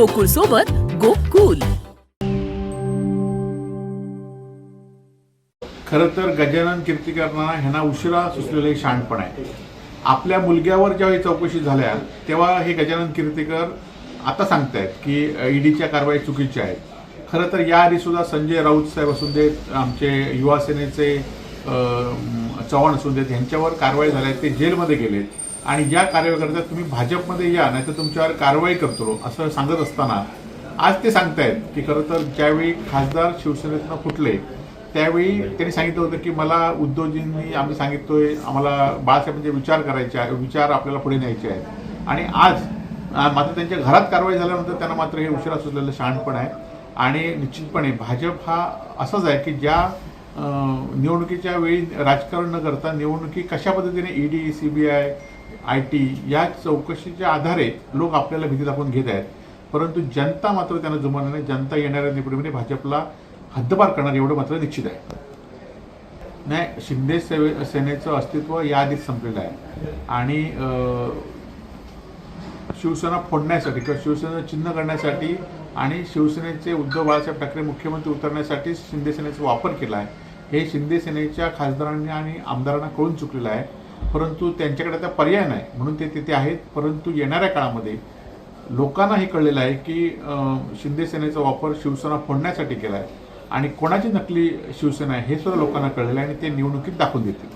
गोकुळ सोबत गोकुल. खरं तर गजानन कीर्तिकरांना ह्यांना उशिरा सुचलेले एक आहे. आपल्या मुलग्यावर जेव्हा चौकशी झाल्या तेव्हा हे गजानन कीर्तिकर आता सांगतायत की ईडीच्या कारवाई चुकीच्या आहेत. खरं तर याआधी सुद्धा संजय राऊत साहेब असून देत आमचे युवा सेनेचे चव्हाण असून देत यांच्यावर कारवाई झाल्या ते जेलमध्ये गेलेत. आणि ज्या कार्यकर्त्या करतात तुम्ही भाजपमध्ये या नाही तर तुमच्यावर कारवाई करतो असं सांगत असताना आज ते सांगतायत की खरं तर ज्यावेळी खासदार शिवसेनेतनं फुटले त्यावेळी त्यांनी सांगितलं होतं की मला उद्योजींनी आम्ही सांगितलोय आम्हाला बाळासाहेबांचे विचार करायचे आहे विचार आपल्याला पुढे न्यायचे आहेत. आणि आज मात्र त्यांच्या घरात कारवाई झाल्यानंतर त्यांना मात्र हे उशिरा सुचलेलं शहाणपण आहे. आणि निश्चितपणे भाजप हा असाच आहे की ज्या निवडणुकीच्या वेळी राजकारण न करता निवडणुकी कशा पद्धतीने ED C B I T या चौकशीच्या आधारे लोक आपल्याला भीती दाखवून घेत आहेत. परंतु जनता मात्र त्यांना जुमानणार नाही. जनता येणाऱ्या निवडणुकीने भाजपला हद्दपार करणार एवढं मात्र निश्चित आहे. नाही शिंदे सेवे सेनेचं अस्तित्व याआधीच संपलेलं आहे. आणि शिवसेना फोडण्यासाठी किंवा शिवसेना चिन्ह करण्यासाठी आणि शिवसेनेचे उद्धव बाळासाहेब ठाकरे मुख्यमंत्री उतरण्यासाठी शिंदेसेनेचा वापर केला आहे. हे शिंदेसेनेच्या खासदारांनी आणि आमदारांना कळून चुकलेलं आहे. परंतु त्यांच्याकडे आता पर्याय नाही. म्हणून ते तिथे आहेत. परंतु येणाऱ्या काळामध्ये लोकांना हे कळलेलं आहे की शिंदेसेनेचा वापर शिवसेना फोडण्यासाठी केला आहे आणि कोणाची नकली शिवसेना आहे हे सुद्धा लोकांना कळलेलं आहे आणि ते निवडणुकीत दाखवून देतील.